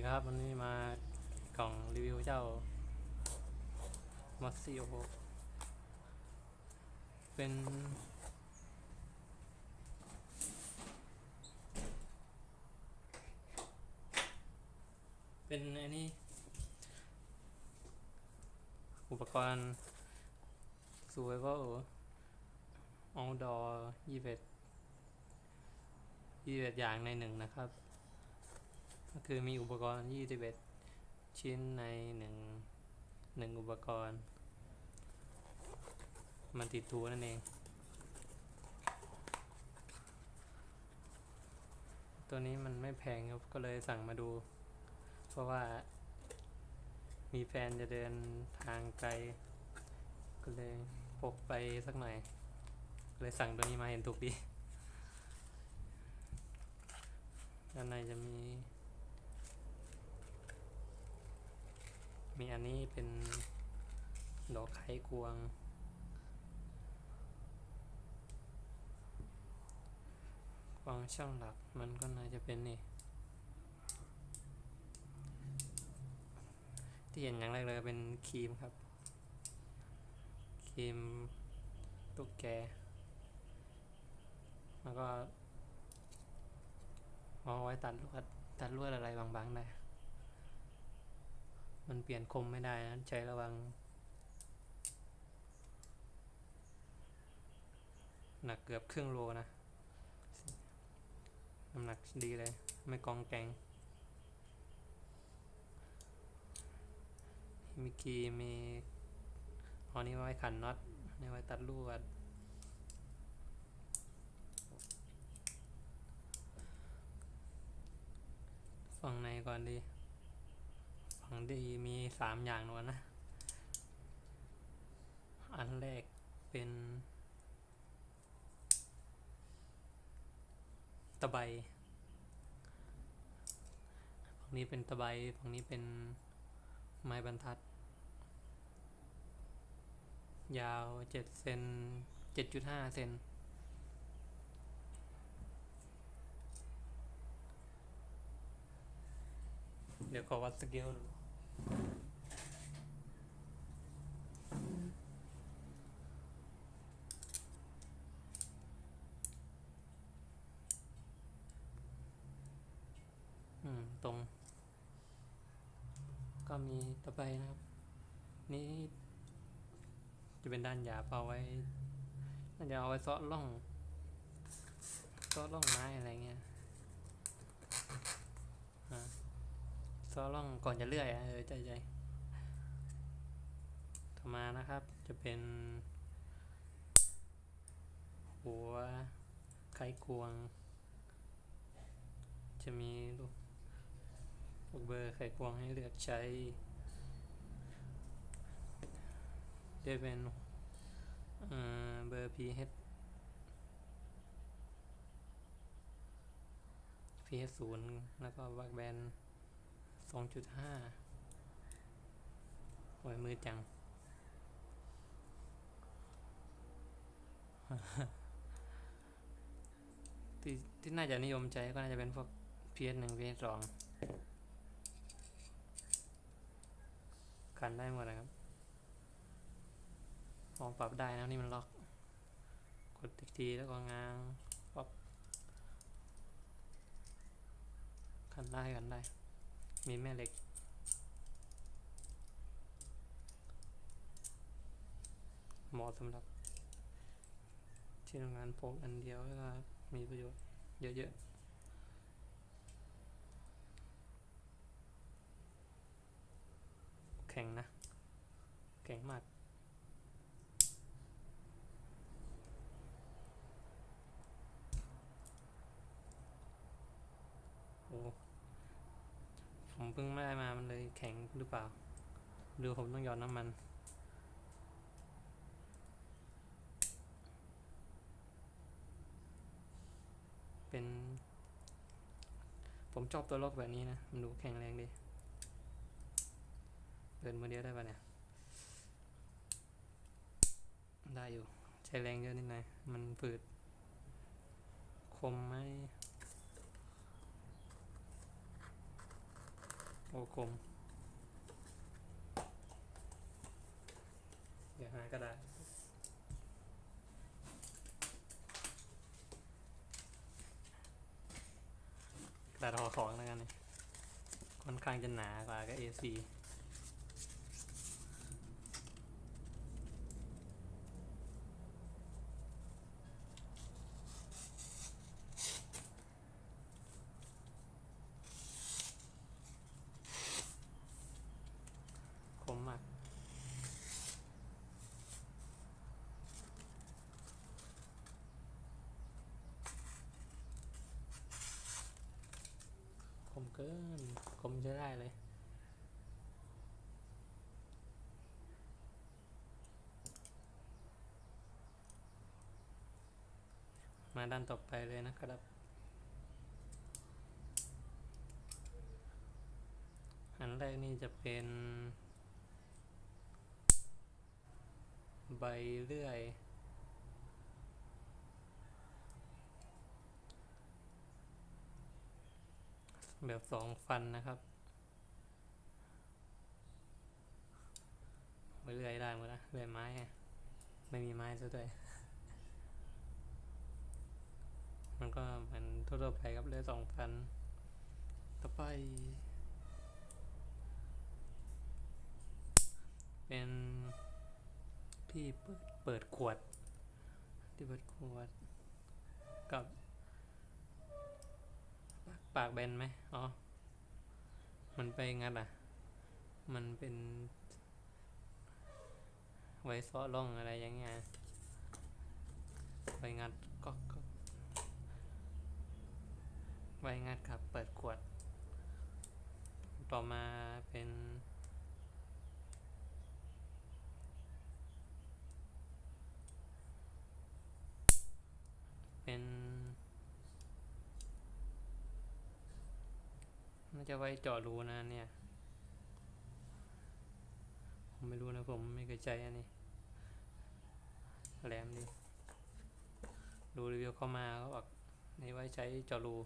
ดีครับวันนี้มากล่องรีวิวเจ้ามัสซิโอเป็นเป็นไอ้นี่อุปกรณ์ survival outdoor ยี่สิบยี่สิบอย่างในหนึ่งนะครับ ก็คือมีอุปกรณ์ 21 ชิ้นในหนึ่งหนึ่งอุปกรณ์ มันติดตัวนั่นเอง ตัวนี้มันไม่แพงครับ ก็เลยสั่งมาดู เพราะว่า มีแฟนจะเดินทางไกล ก็เลยพกไปสักหน่อย เลยสั่งตัวนี้มาเห็นถูกดีด้านในจะมี มีอันนี้เป็นดอกไขกวงกวางช่างหลักมันก็น่าจะเป็นนี่ ที่เห็นอย่างแรกเลยเป็นครีมครับ ครีมตุ๊กแก แล้วก็เอาไว้ตัดลวดตัดลวดอะไรบางๆได้ มันเปลี่ยนคมไม่ได้นะใช้ระวัง หนักเกือบครึ่งโลนะ น้ำหนักดีเลย ไม่กองแกง มีกีมีอันนี้ไว้ขันน็อตนนี้ไว้ตัดลวดฝั่งในก่อนดี ฝั่งดีมีสามอย่างนวลนะ อันแรกเป็นตะไบฝั่งนี้เป็นตะไบฝั่งนี้เป็นไม้บรรทัด ยาวเจ็ดเซนเจ็ดจุดห้าเซนเดี๋ยวขอวัดสเกลดู อืม ตรง ก็มีตะไบนะครับ นี่จะเป็นด้านหยาบเอาไว้น่าจะเอาไว้ซาะร่องซาะร่องไม้อะไรเงี้ยอ่า ซอล่องก่อนจะเลื่อยอะเออใจใจต่อมานะครับจะเป็น หัวไขควง จะมีลูกลูกเบอร์ไขควงให้เลือกใช้จะเป็นเอ่อเบอร์ pH pH ศูนย์แล้วก็บักแบน สองจุดห้าโอ้ยมือจัง ที่ที่น่าจะนิยมใช้ก็น่าจะเป็นพวก PS หนึ่ง PS สองกันได้หมดนะครับลองปรับได้นะนี่มันล็อก กดอีกทีแล้วก็ง้างป๊อบกันได้กันได้ มีแม่เหล็ก เหมาะสำหรับ ที่ทำงานพกอันเดียวแล้วก็มีประโยชน์เยอะๆแข็งนะ แข็งมาก โอ้ ผมเพิ่งไม่ได้มา มันเลย แข็งหรือเปล่าดูผมต้องหยอดน้ำมันเป็น ผมชอบตัวล็อกแบบนี้นะ มันดูแข็งแรงดี เดินมือเดียวได้ปะเนี่ย ได้อยู่ ใช้แรงเยอะนิดหน่อย มันฝืด คมไหมโอ้คม เดี๋ยวหา กระดาษกระดาษห่อของแล้วกันนี่ค่อนข้างจะหนากว่าก็ A4 เกินคมใช้ได้เลยมาด้านต่อไปเลยนะครับ อันแรกนี่จะเป็น ใบเลื่อย แบบสองฟันนะครับใบเลื่อยได้หมดนะเลื่อยไม้ไงไม่มีไม้ซะด้วย มันก็เหมือนทั่วๆไปครับเลื่อยสองฟัน ต่อไป เป็นที่เปิดเปิดขวด ที่เปิดขวดกับ ปากแบนไหมอ๋อ มันไปงัดอะ มันเป็น ไว้ซาะร่องอะไรอย่างเงี้ยไว้งัดก็ก็ไวงัดครับ เปิดขวด ต่อมาเป็นเป็นาจะไว้เจาะรูนะเนี่ย ผมไม่รู้นะผมไม่เคยใจอันนี้ แหลมดีดูรีวิวเข้ามาเขาบอกนี่ไว้ใช้เจาะรู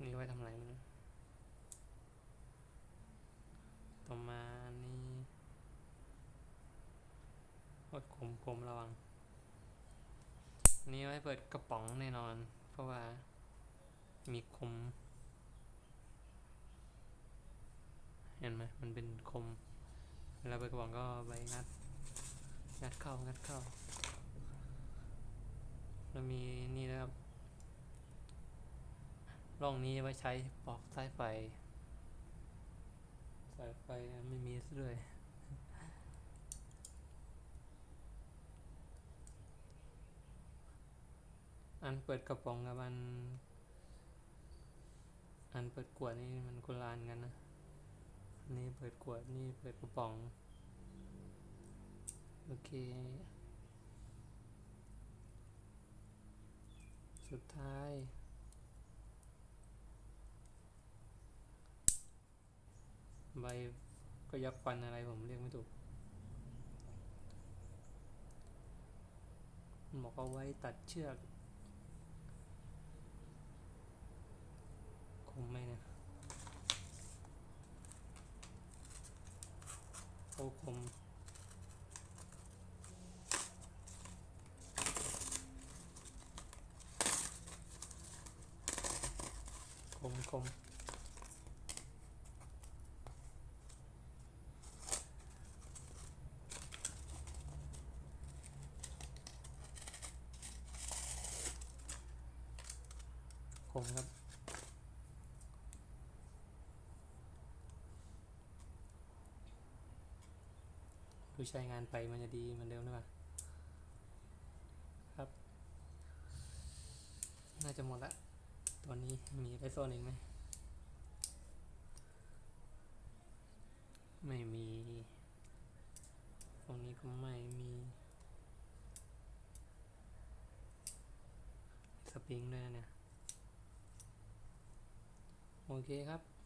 นี่ไว้ทำอะไรมันต่อมานี่โอ้ยคมคมระวังนนี้ไว้เปิดกระป๋องแน่นอน เพราะว่า มีคม เห็นไหมมันเป็นคมเวลาเปิดกระป๋องก็ไปงัด งัดเข้า งัดเข้า แล้วมีนี่นะครับร่องนี้ไว้ใช้ปอกสายไฟ สายไฟไม่มีซะด้วยอันเปิดกระป๋องกับอัน อันเปิดขวดนี่มันคนละอันกันนะนี่เปิดขวดนี่เปิดกระป๋องโอเค สุดท้าย ใบก็ยักฟันอะไรผมเรียกไม่ถูกมันบอกเอาไว้ตัดเชือก งไม่นะโอคมคมคมคมครับ ดูใช้งานไปมันจะดีเหมือนเดิมหรือเปล่าครับ น่าจะหมดละตัวนี้มีไรโซนอีกไหมไม่มีตรงนี้ก็ไม่มีสปริงด้วยนะเนี่ย โอเคครับ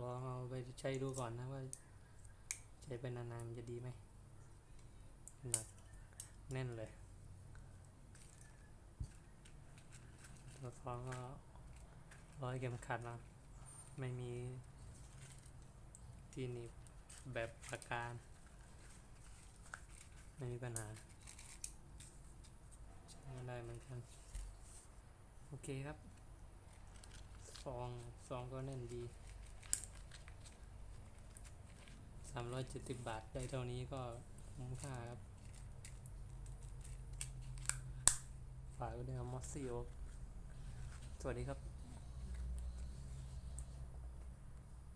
ลองเอาไปใช้ดูก่อนนะว่า ใช้ไปนานๆมันจะดีไหมหนักแน่นเลยตัวซองก็ร้อยเข็มขัดนะไม่มีที่นีบแบบประการ ไม่มีปัญหาใช้งานได้เหมือนกัน โอเคครับซองซองก็แน่นดี สามร้อยเจ็ดสิบบาทได้เท่านี้ก็คุ้มค่าครับ ฝากด้วยครับมอสซี่โอสวัสดีครับ